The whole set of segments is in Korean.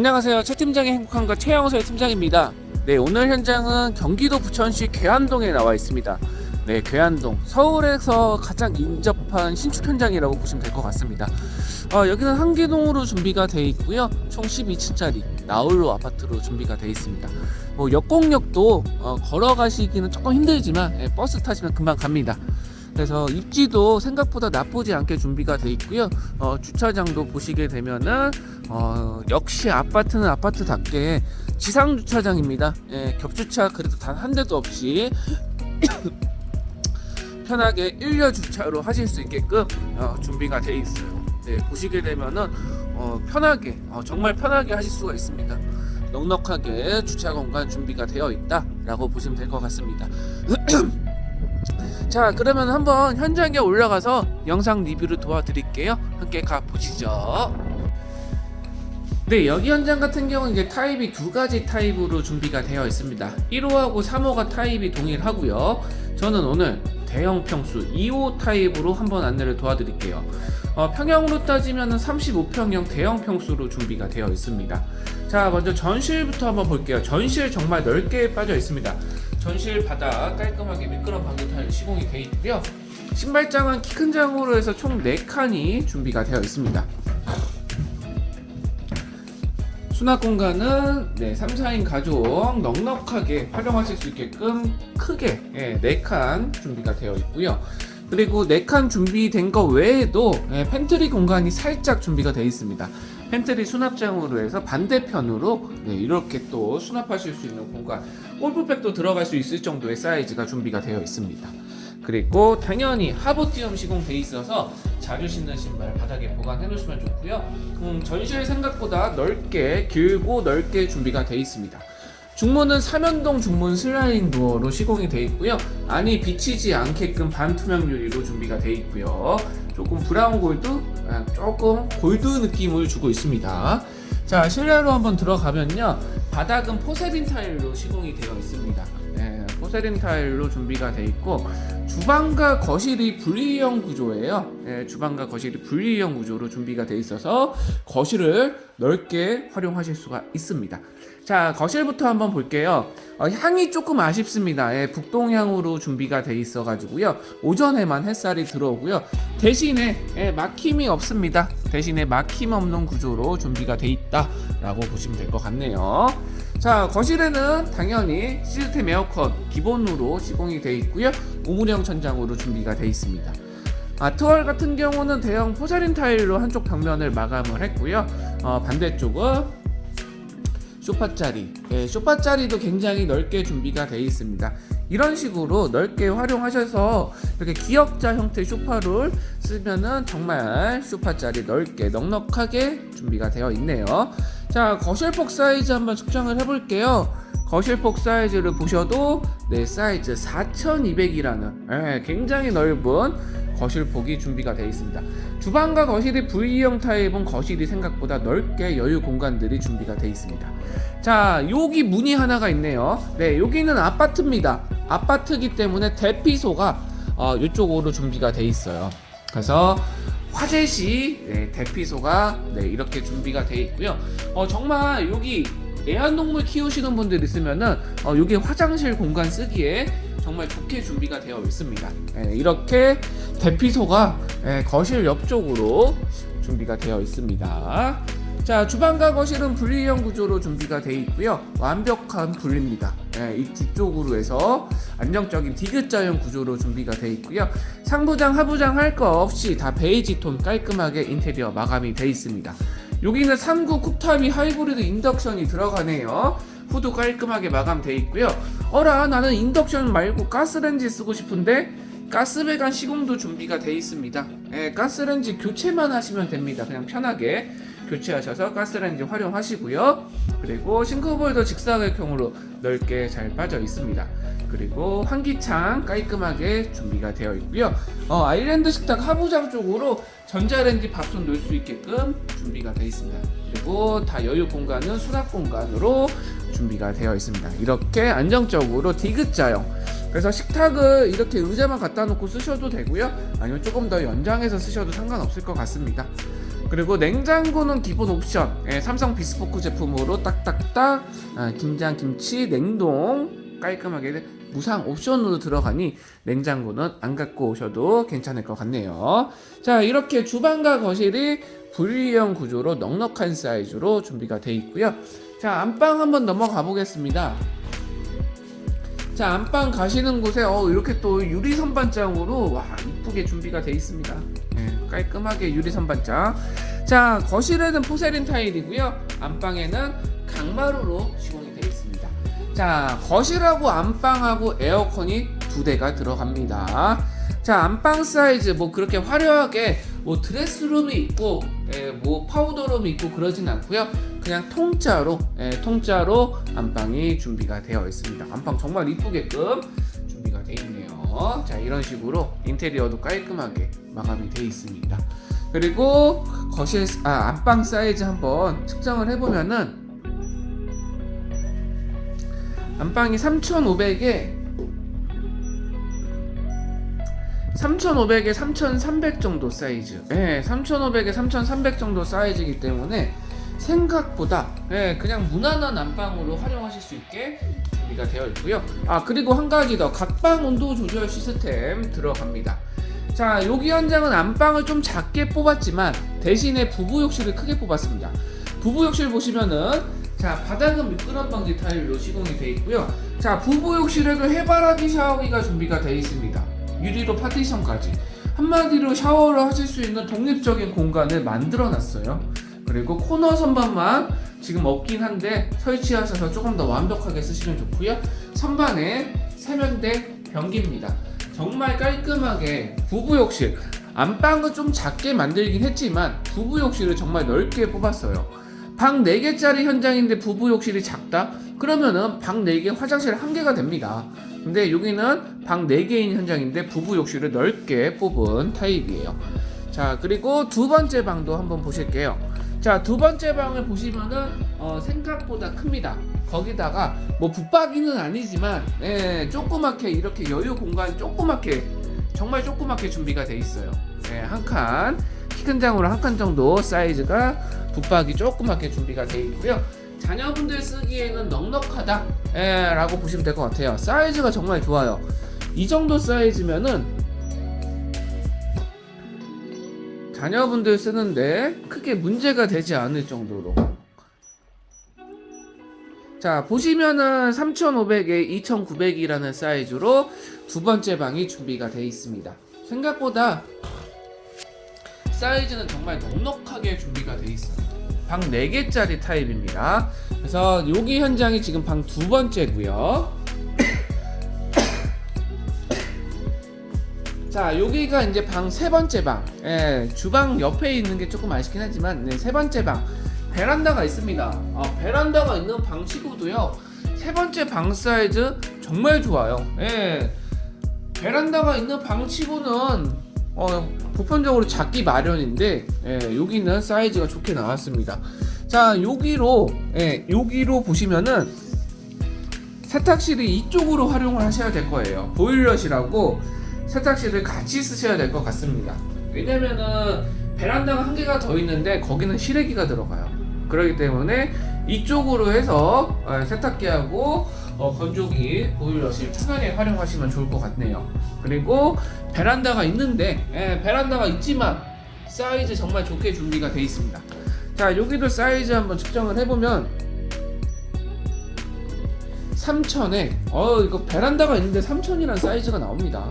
안녕하세요. 최 팀장의 행복한가 최영서의 팀장입니다. 네, 오늘 현장은 경기도 부천시 괴안동에 나와 있습니다. 네, 괴안동. 서울에서 가장 인접한 신축 현장이라고 보시면 될 것 같습니다. 어, 여기는 한기동으로 준비가 돼 있고요. 총 12층짜리 나홀로 아파트로 준비가 돼 있습니다. 뭐 역공역도 어, 걸어가시기는 조금 힘들지만 예, 버스 타시면 금방 갑니다. 그래서 입지도 생각보다 나쁘지 않게 준비가 돼 있고요. 어, 주차장도 보시게 되면은 어, 역시 아파트는 아파트답게 지상 주차장입니다. 예, 겹주차 그래도 단 한 대도 없이 편하게 일렬 주차로 하실 수 있게끔 어, 준비가 돼 있어요. 네, 보시게 되면은 어, 편하게 어, 정말 편하게 하실 수가 있습니다. 넉넉하게 주차 공간 준비가 되어 있다라고 보시면 될 것 같습니다. 자, 그러면 한번 현장에 올라가서 영상 리뷰를 도와드릴게요. 함께 가 보시죠. 네, 여기 현장 같은 경우는 이제 타입이 두 가지 타입으로 준비가 되어 있습니다. 1호하고 3호가 타입이 동일하고요. 저는 오늘 대형 평수 2호 타입으로 한번 안내를 도와드릴게요. 어, 평형으로 따지면 35평형 대형 평수로 준비가 되어 있습니다. 자, 먼저 전실부터 한번 볼게요. 전실 정말 넓게 빠져 있습니다. 전실 바닥 깔끔하게 미끄럼 방지 타일 시공이 되어 있고요. 신발장은 키 큰 장으로 해서 총 4칸이 준비가 되어 있습니다. 수납 공간은 네, 3, 4인 가족 넉넉하게 활용하실 수 있게끔 크게 예, 4칸 준비가 되어 있고요. 그리고 4칸 준비된 거 외에도 예, 팬트리 공간이 살짝 준비가 되어 있습니다. 팬트리 수납장으로 해서 반대편으로 네, 이렇게 또 수납하실 수 있는 공간 골프백도 들어갈 수 있을 정도의 사이즈가 준비가 되어 있습니다. 그리고 당연히 하부티움 시공돼 있어서 자주 신는 신발 바닥에 보관해 놓으시면 좋고요. 음, 전실 생각보다 넓게 길고 넓게 준비가 돼 있습니다. 중문은 삼연동 중문 슬라이딩 도어로 시공이 돼 있고요. 안이 비치지 않게끔 반투명 유리로 준비가 돼 있고요. 조금 브라운 골드, 아, 조금 골드 느낌을 주고 있습니다. 자 실내로 한번 들어가면요. 바닥은 포세린 타일로 시공이 되어 있습니다. 네, 포세린 타일로 준비가 돼 있고 주방과 거실이 분리형 구조예요. 네, 주방과 거실이 분리형 구조로 준비가 돼 있어서 거실을 넓게 활용하실 수가 있습니다. 자, 거실부터 한번 볼게요. 어, 향이 조금 아쉽습니다. 예, 북동향으로 준비가 돼 있어 가지고요. 오전에만 햇살이 들어오고요. 대신에 예, 막힘이 없습니다. 대신에 막힘 없는 구조로 준비가 돼 있다라고 보시면 될 것 같네요. 자, 거실에는 당연히 시스템 에어컨 기본으로 시공이 돼 있고요. 우물형 천장으로 준비가 돼 있습니다. 아트월 같은 경우는 대형 포세린 타일로 한쪽 벽면을 마감을 했고요. 어, 반대쪽은 쇼파짜리, 예, 쇼파짜리도 굉장히 넓게 준비가 되어 있습니다. 이런 식으로 넓게 활용하셔서 이렇게 기역자 형태 쇼파를 쓰면은 정말 쇼파짜리 넓게 넉넉하게 준비가 되어 있네요. 자, 거실폭 사이즈 한번 측정을 해볼게요. 거실폭 사이즈를 보셔도 네 사이즈 4200이라는 예, 굉장히 넓은 거실폭이 준비가 되어 있습니다. 주방과 거실이 V형 타입은 거실이 생각보다 넓게 여유 공간들이 준비가 되어 있습니다. 자, 여기 문이 하나가 있네요. 네, 여기는 아파트입니다. 아파트이기 때문에 대피소가 어, 이쪽으로 준비가 되어 있어요. 그래서 화재 시 네, 대피소가 네, 이렇게 준비가 되어 있고요. 어, 정말 여기 애완동물 키우시는 분들 있으면은 어, 여기 화장실 공간 쓰기에 정말 좋게 준비가 되어 있습니다. 예, 이렇게 대피소가 예, 거실 옆쪽으로 준비가 되어 있습니다. 자, 주방과 거실은 분리형 구조로 준비가 되어 있고요. 완벽한 분리입니다. 예, 이 뒤쪽으로 해서 안정적인 디귿자형 구조로 준비가 되어 있고요. 상부장, 하부장 할 거 없이 다 베이지 톤 깔끔하게 인테리어 마감이 되어 있습니다. 여기는 3구 쿡탑이 하이브리드 인덕션이 들어가네요. 후드 깔끔하게 마감돼 있고요. 어라 나는 인덕션 말고 가스렌지 쓰고 싶은데 가스배관 시공도 준비가 돼 있습니다. 예, 가스렌지 교체만 하시면 됩니다. 그냥 편하게 교체하셔서 가스렌지 활용하시고요. 그리고 싱크볼도 직사각형으로 넓게 잘 빠져 있습니다. 그리고 환기창 깔끔하게 준비가 되어 있고요. 어, 아일랜드 식탁 하부장 쪽으로 전자레인지 밥솥 넣을 수 있게끔 준비가 되어 있습니다. 그리고 다 여유 공간은 수납 공간으로 준비가 되어 있습니다. 이렇게 안정적으로 디귿자형. 그래서 식탁을 이렇게 의자만 갖다 놓고 쓰셔도 되고요. 아니면 조금 더 연장해서 쓰셔도 상관없을 것 같습니다. 그리고 냉장고는 기본 옵션. 예, 삼성 비스포크 제품으로 딱딱딱 아, 김장, 김치, 냉동 깔끔하게 무상 옵션으로 들어가니 냉장고는 안 갖고 오셔도 괜찮을 것 같네요. 자, 이렇게 주방과 거실이 분리형 구조로 넉넉한 사이즈로 준비가 되어 있고요. 자, 안방 한번 넘어가 보겠습니다. 자, 안방 가시는 곳에 어, 이렇게 또 유리 선반장으로 와, 이쁘게 준비가 되어 있습니다. 예, 깔끔하게 유리 선반장. 자, 거실에는 포세린 타일이고요. 안방에는 강마루로 시공이 되어 있습니다. 자, 거실하고 안방하고 에어컨이 두 대가 들어갑니다. 자, 안방 사이즈 뭐 그렇게 화려하게 뭐 드레스룸이 있고 예, 뭐 파우더룸이 있고 그러진 않고요. 그냥 통짜로 예, 통짜로 안방이 준비가 되어 있습니다. 안방 정말 이쁘게끔 준비가 되어 있네요. 자, 이런 식으로 인테리어도 깔끔하게 마감이 되어 있습니다. 그리고 거실 아 안방 사이즈 한번 측정을 해보면은 안방이 3,500에 3,500에 3,300 정도 사이즈. 예, 3,500에 3,300 정도 사이즈이기 때문에 생각보다 예, 그냥 무난한 안방으로 활용하실 수 있게 준비가 되어 있고요. 아, 그리고 한 가지 더 각방 온도 조절 시스템 들어갑니다. 자, 여기 현장은 안방을 좀 작게 뽑았지만 대신에 부부 욕실을 크게 뽑았습니다. 부부 욕실 보시면은 자, 바닥은 미끄럼 방지 타일로 시공이 되어 있고요. 자, 부부 욕실에도 해바라기 샤워기가 준비가 되어 있습니다. 유리로 파티션까지. 한마디로 샤워를 하실 수 있는 독립적인 공간을 만들어 놨어요. 그리고 코너 선반만 지금 없긴 한데 설치하셔서 조금 더 완벽하게 쓰시면 좋고요. 선반에 세면대 변기입니다. 정말 깔끔하게 부부 욕실 안방은 좀 작게 만들긴 했지만 부부 욕실을 정말 넓게 뽑았어요. 방 4개짜리 현장인데 부부 욕실이 작다? 그러면은 방 4개 화장실 1개가 됩니다. 근데 여기는 방 4개인 현장인데 부부 욕실을 넓게 뽑은 타입이에요. 자, 그리고 두 번째 방도 한번 보실게요. 자, 두 번째 방을 보시면은 어, 생각보다 큽니다. 거기다가 뭐 붙박이는 아니지만 예, 조그맣게 이렇게 여유 공간 조그맣게 정말 조그맣게 준비가 돼 있어요. 예, 한 칸, 키 큰 장으로 한 칸 정도 사이즈가 붙박이 조그맣게 준비가 돼 있고요. 자녀분들 쓰기에는 넉넉하다 예, 라고 보시면 될 것 같아요. 사이즈가 정말 좋아요. 이 정도 사이즈면은 자녀분들 쓰는데 크게 문제가 되지 않을 정도로 자 보시면은 3500에 2900이라는 사이즈로 두 번째 방이 준비가 되어 있습니다 생각보다 사이즈는 정말 넉넉하게 준비가 되어 있어요 방 4개짜리 타입입니다. 그래서 여기 현장이 지금 방 두 번째고요. 자 여기가 이제 방 세 번째 방. 예, 주방 옆에 있는 게 조금 아쉽긴 하지만 네, 세 번째 방. 베란다가 있습니다. 어, 베란다가 있는 방 치고도요 세 번째 방 사이즈 정말 좋아요. 예, 베란다가 있는 방 치고는 어, 보편적으로 작기 마련인데 예, 여기는 사이즈가 좋게 나왔습니다 자 여기로 예, 여기로 보시면은 세탁실이 이쪽으로 활용을 하셔야 될 거예요 보일러실하고 세탁실을 같이 쓰셔야 될 것 같습니다. 왜냐면은 베란다가 한 개가 더 있는데 거기는 실외기가 들어가요. 그렇기 때문에 이쪽으로 해서 어, 세탁기하고 어, 건조기, 보일러실 편하게 활용하시면 좋을 것 같네요. 그리고 베란다가 있는데 예, 베란다가 있지만 사이즈 정말 좋게 준비가 되어 있습니다. 자 여기도 사이즈 한번 측정을 해보면 3000에 어 이거 베란다가 있는데 3000이란 사이즈가 나옵니다.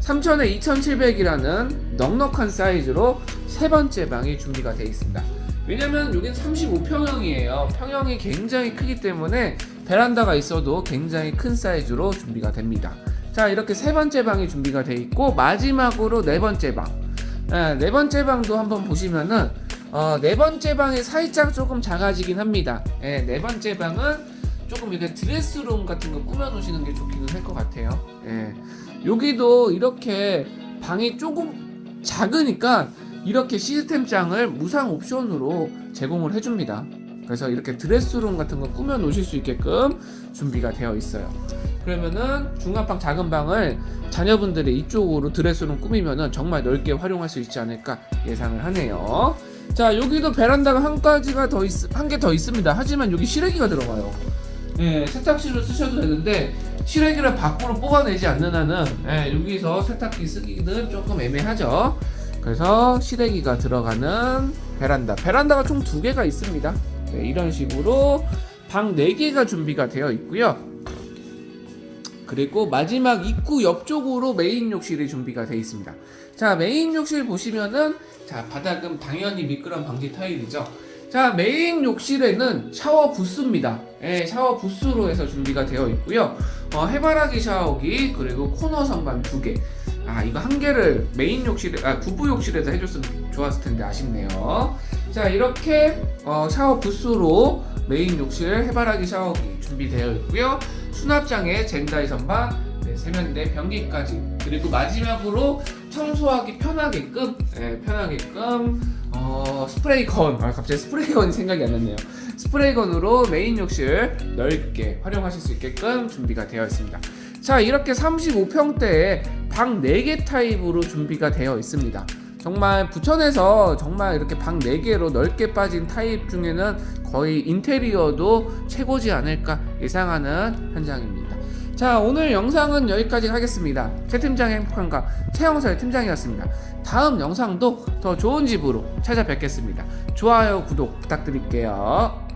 3000에 2700이라는 넉넉한 사이즈로 세 번째 방이 준비가 되어 있습니다. 왜냐면 여긴 35평형이에요. 평형이 굉장히 크기 때문에 베란다가 있어도 굉장히 큰 사이즈로 준비가 됩니다. 자, 이렇게 세 번째 방이 준비가 되어 있고 마지막으로 네 번째 방. 예, 네 번째 방도 한번 보시면은 어, 네 번째 방이 살짝 조금 작아지긴 합니다. 예, 네 번째 방은 조금 이렇게 드레스룸 같은 거 꾸며 놓으시는 게 좋기는 할 것 같아요. 예. 여기도 이렇게 방이 조금 작으니까 이렇게 시스템장을 무상 옵션으로 제공을 해줍니다. 그래서 이렇게 드레스룸 같은 거 꾸며 놓으실 수 있게끔 준비가 되어 있어요. 그러면은 중간방 작은 방을 자녀분들이 이쪽으로 드레스룸 꾸미면은 정말 넓게 활용할 수 있지 않을까 예상을 하네요. 자 여기도 베란다가 한 가지가 더 있, 한 개 더 있습니다. 하지만 여기 실외기가 들어가요. 예, 세탁실로 쓰셔도 되는데 실외기를 밖으로 뽑아내지 않는 한은 예, 여기서 세탁기 쓰기는 조금 애매하죠. 그래서 실외기가 들어가는 베란다. 베란다가 총 두 개가 있습니다. 네, 이런 식으로 방 4개가 준비가 되어 있고요. 그리고 마지막 입구 옆쪽으로 메인 욕실이 준비가 되어 있습니다. 자, 메인 욕실 보시면은 자, 바닥은 당연히 미끄럼 방지 타일이죠. 자, 메인 욕실에는 샤워 부스입니다. 예, 샤워 부스로 해서 준비가 되어 있고요. 어, 해바라기 샤워기 그리고 코너 선반 두 개. 아, 이거 한 개를 메인 욕실에 아, 부부 욕실에서 해줬으면 좋았을 텐데 아쉽네요. 자, 이렇게 어, 샤워 부스로 메인 욕실 해바라기 샤워기 준비되어 있고요. 수납장에 젠다이 선반, 네, 세면대, 변기까지 그리고 마지막으로 청소하기 편하게끔 네, 편하게끔 어, 스프레이건 아 갑자기 스프레이건이 생각이 안 났네요. 스프레이건으로 메인 욕실 넓게 활용하실 수 있게끔 준비가 되어 있습니다. 자 이렇게 35평대에 방 4개 타입으로 준비가 되어 있습니다. 정말 부천에서 정말 이렇게 방 4개로 넓게 빠진 타입 중에는 거의 인테리어도 최고지 않을까 예상하는 현장입니다. 자 오늘 영상은 여기까지 하겠습니다. 최 팀장의 행복한가 최영서의 팀장이었습니다. 다음 영상도 더 좋은 집으로 찾아뵙겠습니다. 좋아요 구독 부탁드릴게요.